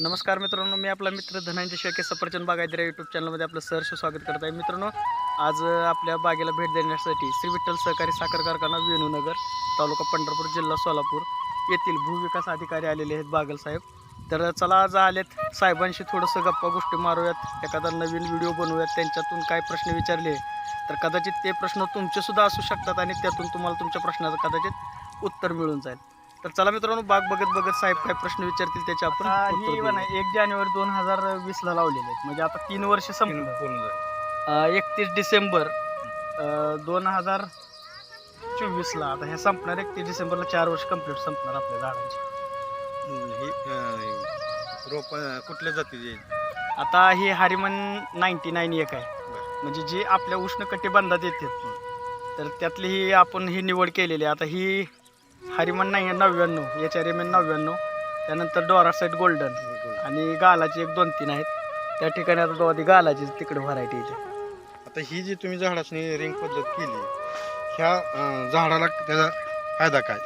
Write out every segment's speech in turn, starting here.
नमस्कार मित्रांनो मी आपला मित्र धनंजय शेळके सफरचंद बागायदिरा यूट्यूब चॅनलमध्ये आपलं सहर्ष स्वागत करत आहे. मित्रांनो आज आपल्या बागेला भेट देण्यासाठी श्री विठ्ठल सहकारी साखर कारखाना वेणूनगर तालुका पंढरपूर जिल्हा सोलापूर येथील भूविकास अधिकारी आलेले आहेत बागल साहेब. तर चला आज आलेत. साहेबांशी थोडंसं गप्पा गोष्टी मारूयात. एखादा नवीन व्हिडिओ बनवूयात. त्यांच्यातून काय प्रश्न विचारले तर कदाचित ते प्रश्न तुमचेसुद्धा असू शकतात आणि त्यातून तुम्हाला तुमच्या प्रश्नाचं कदाचित उत्तर मिळून जाईल. तर चला मित्रांनो बाग बघत बघत साहेब काय प्रश्न विचारतील त्याचे आपण उत्तर ही देऊ. एक जानेवारी दोन हजार वीस ला लावलेले आहेत. म्हणजे आता तीन वर्ष संपलं. एकतीस डिसेंबर दोन हजार चोवीस ला आता हे संपणार एकतीस डिसेंबरला चार वर्ष कंप्लीट संपणार आपल्या झाडांची. रोप कुठल्या जातीचे आता ही हरिमन नाईन्टी नाईन एक आहे. म्हणजे जी आपल्या उष्ण कटिबंधात येते तर त्यातली ही आपण ही निवड केलेली आहे. आता ही हरिमन नाही नव्याण्णव. एच आर एम एन नव्याण्णव. त्यानंतर डोरासाईट गोल्डन. आणि गालाची एक दोन तीन आहेत. त्या ठिकाणी आता दोघी गालाची तिकडे व्हरायटी आता ही जी तुम्ही झाडाची रिंग पद्धत केली ह्या अं, झाडाला त्याचा फायदा काय?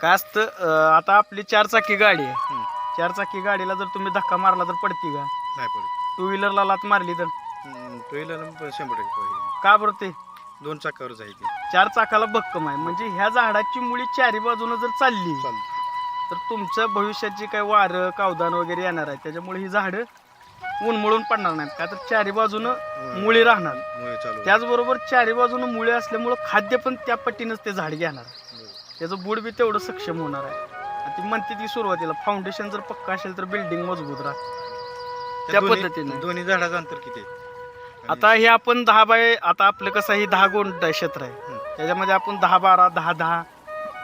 काय असतं अं, आता आपली चार चाकी गाडी आहे. हम्म. चार चाकी गाडीला जर तुम्ही धक्का मारला तर पडती का? नाही पडत. टू व्हीलरला लात मारली तर? तो ना पण शंभर टक्के पडेल. का बरं ते? दोन चाकावरच आहे ते चार चाकाला भक्कम आहे. म्हणजे ह्या झाडाची मुळी चारी बाजूनं जर चालली चालतं तर तुमचं भविष्यात जे काही वारं कावदान वगैरे येणार आहे त्याच्यामुळे ही झाडं उन्मळून पडणार नाहीत. का तर चारी बाजूनं मुळी राहणार. मुळे चालू त्याचबरोबर चारी बाजूनं मुळे असल्यामुळं खाद्य पण त्या पट्टीनंच ते झाड घेणार. त्याचं बुड बी तेवढं सक्षम होणार आहे. आणि ती म्हणते ती सुरुवातीला फाउंडेशन जर पक्का असेल तर बिल्डिंग मजबूत राहते त्या दोन्ही- पद्धतीने. दोन्ही झाडाचं अंतर किती आहे? आणि आता हे आपण दहा बाय आता आपलं कसं आहे दहा गोंड क्षेत्र आहे. त्याच्यामध्ये आपण दहा बारा दहा दहा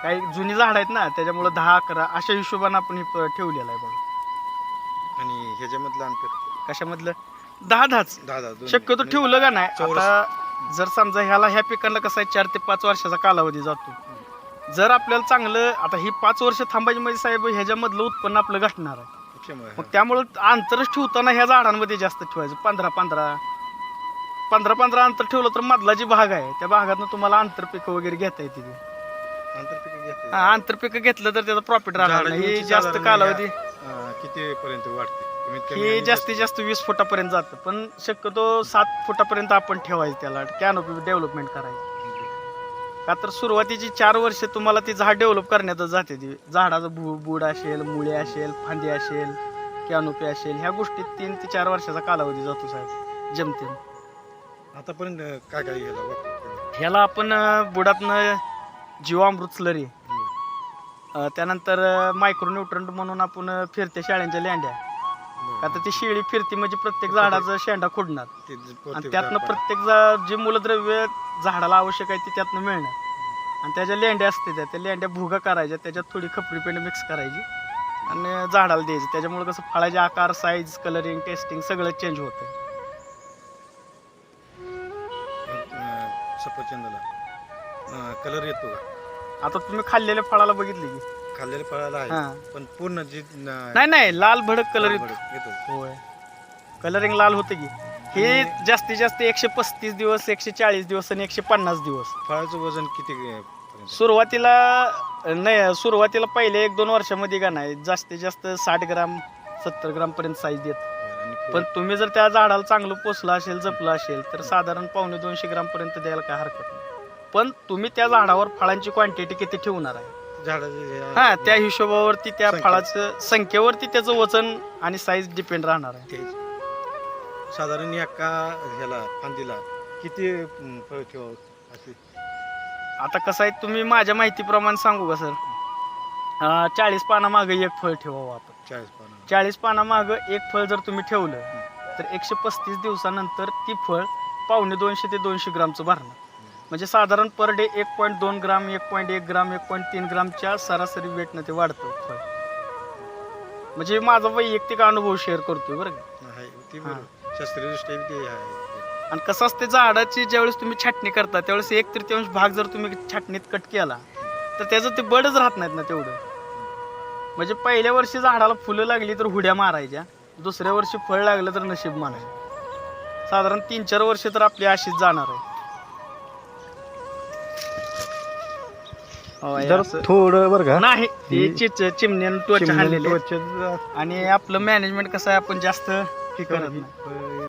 काही जुनी झाड आहेत ना त्याच्यामुळे दहा अकरा अशा हिशोबाने आपण हे प- ठेवलेलं आहे बघा आणि ह्याच्यामधलं अंतर कशामधलं दहा दहाच दहा दहा दोन्ही. शक्यतो ठेवलं का नाही चौरस. आता जर समजा ह्याला ह्या पिकांना कसं आहे चार ते पाच वर्षाचा कालावधी जातो जर आपल्याला चांगलं आता ही पाच वर्ष थांबायची म्हणजे साहेब ह्याच्यामधलं उत्पन्न आपलं घटणार आहे मग. त्यामुळं अंतरच ठेवताना ह्या झाडांमध्ये जास्त ठेवायचं पंधरा पंधरा पंधरा पंधरा अंतर ठेवलं तर मधला जी भाग आहे त्या भागातनं तुम्हाला आंतरपीक वगैरे घेता येते ती. हा आंतरपीक घेतलं तर त्याचा प्रॉफिट राहणार नाही. ही जास्त साधारण कालावधी अं, किती पर्यंत वाढते? कमीत कमी ही आणि जास्तीत जास्त वीस फुटापर्यंत जातं. पण शक्यतो सात फुटापर्यंत आपण ठेवायचं त्याला. कॅनोपी डेव्हलपमेंट करायची. का तर सुरुवातीची चार वर्ष तुम्हाला ती झाड डेव्हलप करण्यातच जाते ती. झाडाचं बू बूड असेल मुळे असेल फांदी असेल कॅनोपी असेल ह्या गोष्टीत तीन ते चार वर्षाचा कालावधी जातो साहेब जमते आतापर्यंत काय काय गेलं? ह्याला आपण अं, बुडातनं जीवामृत स्लरी. त्यानंतर मायक्रोन्युट्रंट म्हणून आपण अं, फिरत्या शाळेंच्या लेंड्या. बरं. आता ती शेळी फिरती म्हणजे प्रत्येक झाडाचं शेंडा खुडणार. ते जे आणि प्रत्येक त्यातनं झाड प्रत्येक जा- जे मूलद्रव्य झाडाला आवश्यक आहे ते त्यातनं मिळणार. आणि त्याच्या लेंड्या असते त्या त्या लेंड्या भुगा करायच्या त्याच्यात थोडी खपरी पेंड मिक्स करायची. आणि झाडाला द्यायची. त्याच्यामुळे कसं फळाचे आकार साईज कलरिंग टेस्टिंग सगळं चेंज होतं सफरचंदाला कलर येतो आता तुम्ही खाल्लेल्या फळाला बघितले की? खाल्लेल्या फळाला. आहे. पण पूर्ण जी नाही नाही लाल भडक कलर येतो. होय. कलरिंग लाल होते की. हे जास्तीत जास्त एकशे पस्तीस दिवस एकशे चाळीस दिवस आणि एकशे पन्नास दिवस. फळाचं वजन किती? सुरुवातीला नाही सुरुवातीला पहिले एक दोन वर्षामध्ये का नाही जास्तीत जास्त साठ ग्राम सत्तर ग्राम पर्यंत साईज देत. पण तुम्ही जर त्या झाडाला चांगलं पोचलं असेल जपलं असेल तर साधारण पावणे दोनशे ग्राम पर्यंत द्यायला काय हरकत नाही. पण तुम्ही त्या झाडावर फळांची क्वांटिटी किती ठेवणार आहे? झाडाचे हे- हा त्या हिशोबावरती त्या संख्या. फळाचं संख्येवरती त्याचं वजन आणि साईज डिपेंड राहणार आहे. ते साधारण एका ह्याला फांदीला किती अं, फळ ठेवावं असे? आता कसं आहे तुम्ही माझ्या माहितीप्रमाणे सांगू का सर? चाळीस पानामागं एक फळ ठेवावं आपण. चाळीस पानं. चाळीस पानामागं एक फळ जर तुम्ही ठेवलं तर एकशे पस्तीस दिवसानंतर ती फळ पावणे दोनशे ते दोनशे ग्रामचं भरणार. म्हणजे साधारण पर डे एक पॉईंट दोन ग्राम एक पॉईंट एक ग्राम एक पॉईंट तीन ग्रामच्या सरासरी वेटनं ते वाढतं फळ. म्हणजे माझा वैयक्तिक अनुभव शेअर करतोय बरं का. शास्त्रीयदृष्ट्या आणि कसं असते झाडाची ज्यावेळेस तुम्ही छाटणी करता त्यावेळेस एक तृतीयांश भाग जर तुम्ही छाटणीत कट केला तर त्याचं ते बडच राहत नाहीत ना तेवढं. म्हणजे पहिल्या वर्षी झाडाला फुलं लागली तर हुड्या मारायच्या. दुसऱ्या वर्षी फळ लागलं तर नशीब मानायचं साधारण तीन चार वर्ष तर आपली अशीच जाणार आहे. जर थोडं बरं का? नाही ही- चिमण्यानं हाणलेली आणि आपलं मॅनेजमेंट कसं आहे आपण जास्त हे करत नाही.